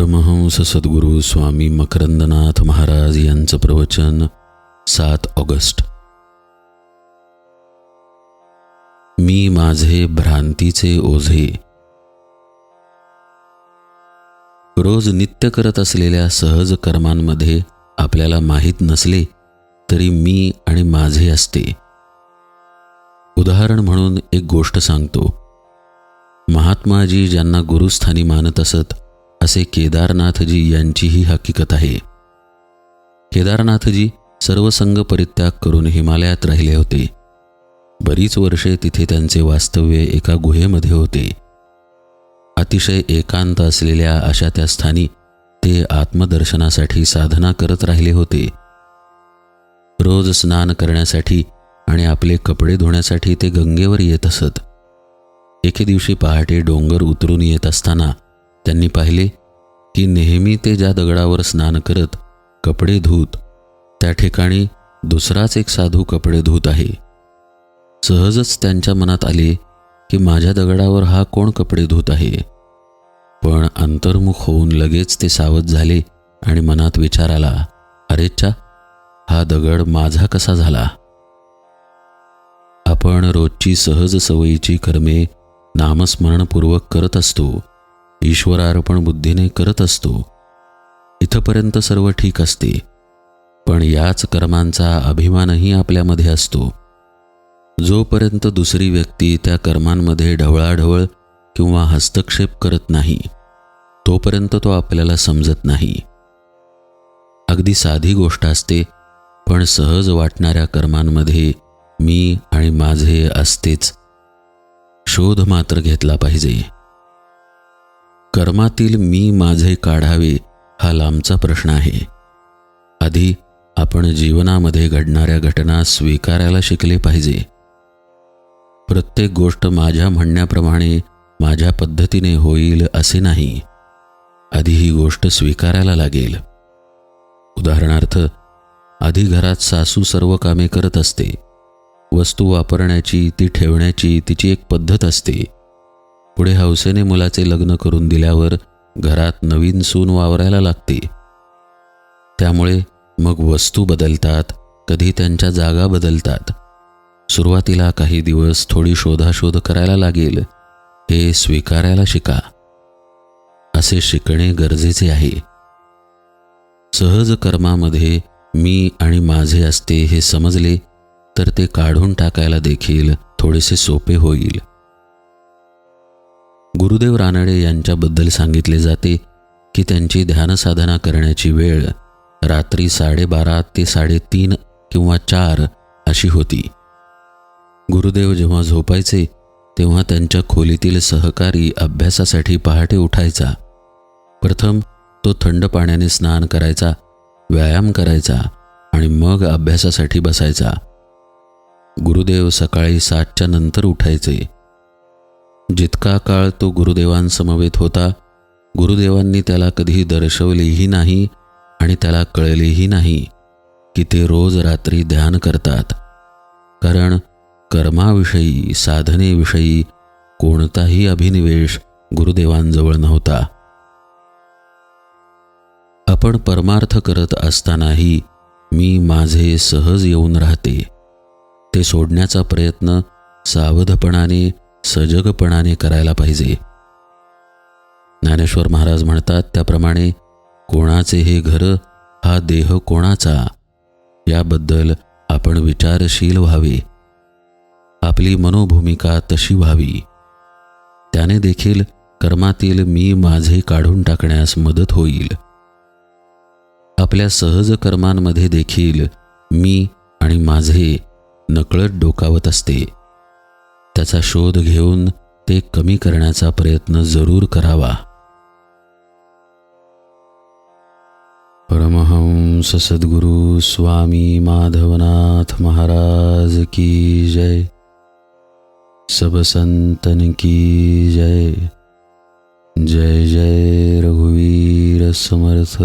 परमहंस सद्गुरू स्वामी मकरंदनाथ महाराज यांचं प्रवचन सात ऑगस्ट. मी माझे भ्रांतीचे ओझे. रोज नित्य करत असलेल्या सहज कर्मांमध्ये आपल्याला माहीत नसले तरी मी आणि माझे असते. उदाहरण म्हणून एक गोष्ट सांगतो. महात्माजी ज्यांना गुरुस्थानी मानत असत असे केदारनाथजी यांचीही हकीकत आहे. केदारनाथजी सर्व संघ परित्याग करून हिमालयात राहिले होते. बरीच वर्षे तिथे त्यांचे वास्तव्य एका गुहेमध्ये होते. अतिशय एकांत असलेल्या अशा त्या स्थानी ते आत्मदर्शनासाठी साधना करत राहिले होते. रोज स्नान करण्यासाठी आणि आपले कपडे धुण्यासाठी ते गंगेवर येत असत. एके दिवशी पहाटे डोंगर उतरून येत असताना त्यांनी पाहिले की नेहमी ते ज्या दगडावर स्नान करत कपडे धुत त्या ठिकाणी दुसराच एक साधू कपडे धुत आहे. सहजच त्यांच्या मनात आले की माझ्या दगडावर हा कोण कपडे धुत आहे. पण अंतर्मुख होऊन लगेच ते सावध झाले आणि मनात विचार आला अरेच्छा हा दगड माझा कसा झाला? आपण रोजची सहज सवयीची कर्मे नामस्मरणपूर्वक करत असतो. ईश्वरार्पण बुद्धीने करत असतो. इथपर्यंत सर्व ठीक असते. पण याच कर्मांचा अभिमानही आपल्यामध्ये असतो. जोपर्यंत दुसरी व्यक्ती त्या कर्मांमध्ये ढवळाढवळ किंवा हस्तक्षेप करत नाही तोपर्यंत तो आपल्याला समजत नाही. अगदी साधी गोष्ट असते पण सहज वाटणाऱ्या कर्मांमध्ये मी आणि माझे असतेच शोध मात्र घेतला पाहिजे. कर्मातील मी माझे काढावे हा लांबचा प्रश्न आहे. आधी आपण जीवनामध्ये घडणाऱ्या घटना स्वीकारायला शिकले पाहिजे. प्रत्येक गोष्ट माझ्या म्हणण्याप्रमाणे माझ्या पद्धतीने होईल असे नाही. आधी ही गोष्ट स्वीकारायला लागेल. उदाहरणार्थ आधी घरात सासू सर्व कामे करत असते. वस्तू वापरण्याची ती ठेवण्याची तिची एक पद्धत असते. पुढे हौसेने मुलाचे लग्न करून दिल्यावर घरात नवीन सून वावरायला लागते. त्यामुळे मग वस्तू बदलतात कधी त्यांच्या जागा बदलतात. सुरुवातीला काही दिवस थोडी शोधाशोध करायला लागेल. हे स्वीकारायला शिका. असे शिकणे गरजेचे आहे. सहज कर्मामध्ये मी आणि माझे असते हे समजले तर ते काढून टाकायला देखील थोडेसे सोपे होईल. गुरुदेव रानडे यांच्याबद्दल सांगितले जाते की त्यांची ध्यानसाधना करण्याची वेळ रात्री साडेबारा ते साडेतीन किंवा चार अशी होती. गुरुदेव जेव्हा झोपायचे तेव्हा त्यांच्या खोलीतील सहकारी अभ्यासासाठी पहाटे उठायचा. प्रथम तो थंड पाण्याने स्नान करायचा व्यायाम करायचा आणि मग अभ्यासासाठी बसायचा. गुरुदेव सकाळी सातच्या नंतर उठायचे. जितका काळ तो गुरुदेवांसमवेत होता गुरुदेवांनी त्याला कधी दर्शवलेही नाही आणि त्याला कळलेही नाही की ते रोज रात्री ध्यान करतात. कारण कर्माविषयी साधनेविषयी कोणताही अभिनिवेश गुरुदेवांजवळ नव्हता. आपण परमार्थ करत असतानाही मी माझे सहज येऊन राहते. ते सोडण्याचा प्रयत्न सावधपणाने सजगपणाने करायला पाहिजे. ज्ञानेश्वर महाराज म्हणतात त्याप्रमाणे कोणाचे हे घर हा देह कोणाचा? याबद्दल आपण विचारशील व्हावे. आपली मनोभूमिका तशी व्हावी. त्याने देखील कर्मातील मी माझे काढून टाकण्यास मदत होईल. आपल्या सहज कर्मांमध्ये देखील मी आणि माझे नकळत डोकावत असते. त्याचा शोध घेऊन ते कमी करण्याचा प्रयत्न जरूर करावा. परमहंस सद्गुरु स्वामी माधवनाथ महाराज की जय. सब संतन की जय. जय जय रघुवीर समर्थ.